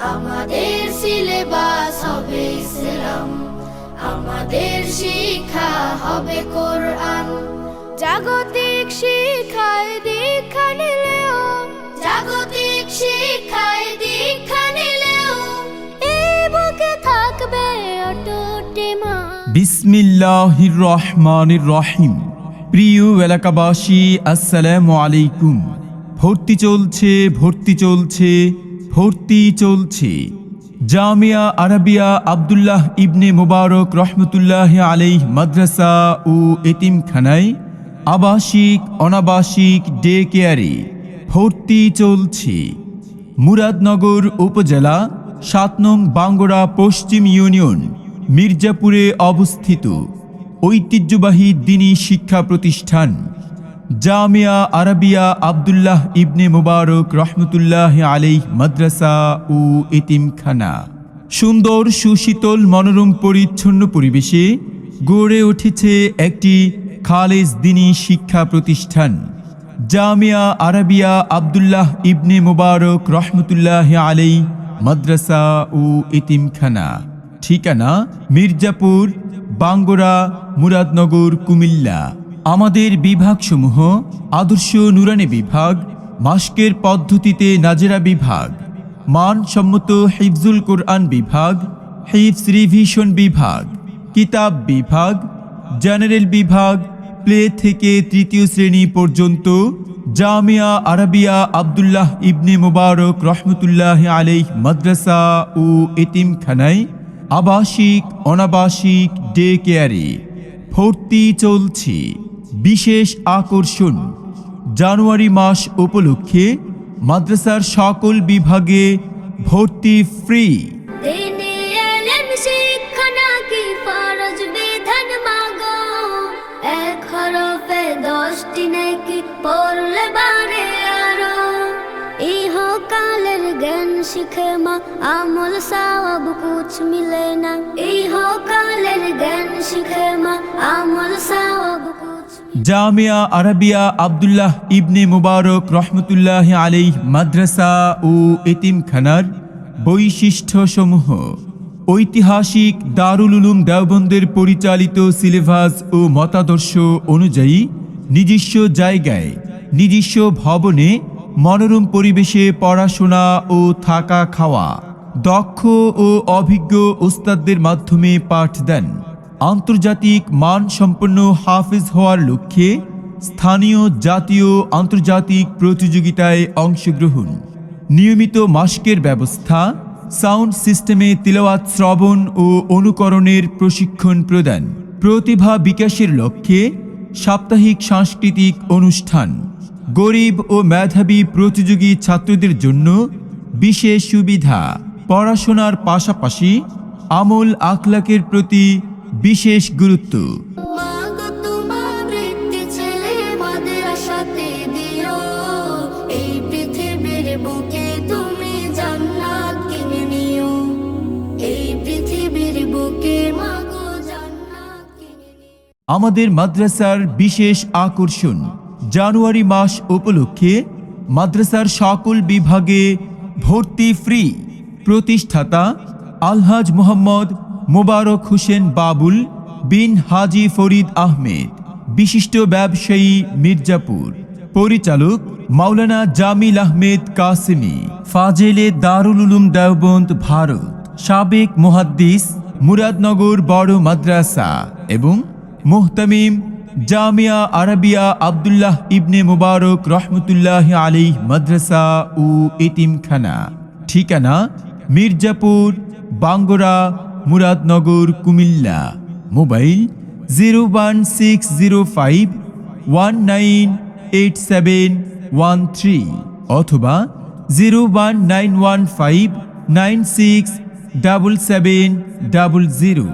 আমাদের সিলেবাস হবে ইসলাম। আমাদের শিক্ষা হবে কোরআন। জাগতিক শিক্ষায় দীক্ষা নিলেও, জাগতিক শিক্ষায় দীক্ষা নিলেও এই বুকে থাকবে বিসমিল্লাহির রহমানির রহিম। প্রিয় এলাকাবাসী, আসসালামু আলাইকুম। ভর্তি চলছে ভর্তি চলছে ভর্তি চলছে। জামিয়া আরাবিয়া আব্দুল্লাহ ইবনে মুবারক রহমতুল্লাহ আলাইহ মাদ্রাসা ও এতিমখানায় আবাসিক, অনাবাসিক ডে কেয়ারে ভর্তি চলছে। মুরাদনগর উপজেলা সাত নং বাঙ্গড়া পশ্চিম ইউনিয়ন মির্জাপুরে অবস্থিত ঐতিহ্যবাহী দিনী শিক্ষা প্রতিষ্ঠান। জামিয়া আরবিয়া আব্দুল্লাহ ইবনে মুবারক রহমতুল্লাহ আলাইহ মাদ্রাসা ও এতিমখানা। সুন্দর, সুশীতল, মনোরম, পরিচ্ছন্ন পরিবেশে গড়ে উঠেছে একটি খালেজ দিনী শিক্ষা প্রতিষ্ঠান। জামিয়া আরাবিয়া আব্দুল্লাহ ইবনে মুবারক রহমতুল্লাহ আলাই মাদ্রাসা ও এতিমখানা। ঠিকানা মির্জাপুর, বাঙ্গোরা, মুরাদনগর, কুমিল্লা। আমাদের বিভাগসমূহ আদর্শ নুরানি বিভাগ, মাস্কের পদ্ধতিতে নাজেরা বিভাগ, মানসম্মত হিফজুল কোরআন বিভাগ হিফস রিভিশন বিভাগ, কিতাব বিভাগ, জেনারেল বিভাগ, প্লে থেকে তৃতীয় শ্রেণি পর্যন্ত জামিয়া আরাবিয়া আব্দুল্লাহ ইবনে মুবারক রহমতুল্লাহ আলাইহ মাদ্রাসা ও এতিমখানায় আবাসিক, অনাবাসিক, ডে কেয়ারে ভর্তি চলছে। বিশেষ আকর্ষণ। জানুয়ারি মাস উপলক্ষে মাদ্রাসার সকল বিভাগে ভর্তি ফ্রি দশটি শিখে মা, আমল সব কুছ মিলে না। ইহকালের জ্ঞান শিখে মা, আমল সব জামিয়া আরাবিয়া আব্দুল্লাহ ইবনে মুবারক রহমতুল্লাহ আলী মাদ্রাসা ও এতিমখানার বৈশিষ্ট্যসমূহ। ঐতিহাসিক দারুল উলুম দেওবন্দের পরিচালিত সিলেবাস ও মতাদর্শ অনুযায়ী নিজস্ব জায়গায়, নিজস্ব ভবনে মনোরম পরিবেশে পড়াশোনা ও থাকা খাওয়া দক্ষ ও অভিজ্ঞ ওস্তাদদের মাধ্যমে পাঠ দেন। আন্তর্জাতিক মানসম্পন্ন হাফিজ হওয়ার লক্ষ্যে স্থানীয় জাতীয় আন্তর্জাতিক প্রতিযোগিতায় অংশগ্রহণ। নিয়মিত মাস্কের ব্যবস্থা, সাউন্ড সিস্টেমে তিলওয়াত শ্রবণ ও অনুকরণের প্রশিক্ষণ প্রদান। প্রতিভা বিকাশের লক্ষ্যে সাপ্তাহিক সাংস্কৃতিক অনুষ্ঠান। গরিব ও মেধাবী প্রতিযোগী ছাত্রদের জন্য বিশেষ সুবিধা। পড়াশোনার পাশাপাশি আমল আখলাকের প্রতি বিশেষ গুরুত্ব। আমাদের মাদ্রাসার বিশেষ আকর্ষণ জানুয়ারি মাস উপলক্ষে মাদ্রাসার সকল বিভাগে ভর্তি ফ্রি প্রতিষ্ঠাতা আলহাজ মোহাম্মদ মোবারক হোসেন বাবুল বিন হাজি ফরিদ আহমেদ। বিশিষ্ট ব্যবসায়ী মির্জাপুর। পরিচালক মাওলানা জামিল আহমেদ কাসিমি। ফাজেলে দারুল উলুম দেওবন্দ ভারত। সাবেক মুহাদ্দিস মুরাদনগর বড় মাদ্রাসা এবং মোহতামিম জামিয়া আরাবিয়া আব্দুল্লাহ ইবনে মুবারক রহমতুল্লাহ আলী মাদ্রাসা ও এতিমখানা। ঠিকানা Mirzapur, Bangora Muradnagar, Comilla. Mobile zero one six zero five one nine eight seven one three অথবা zero one nine one five nine six double seven double zero.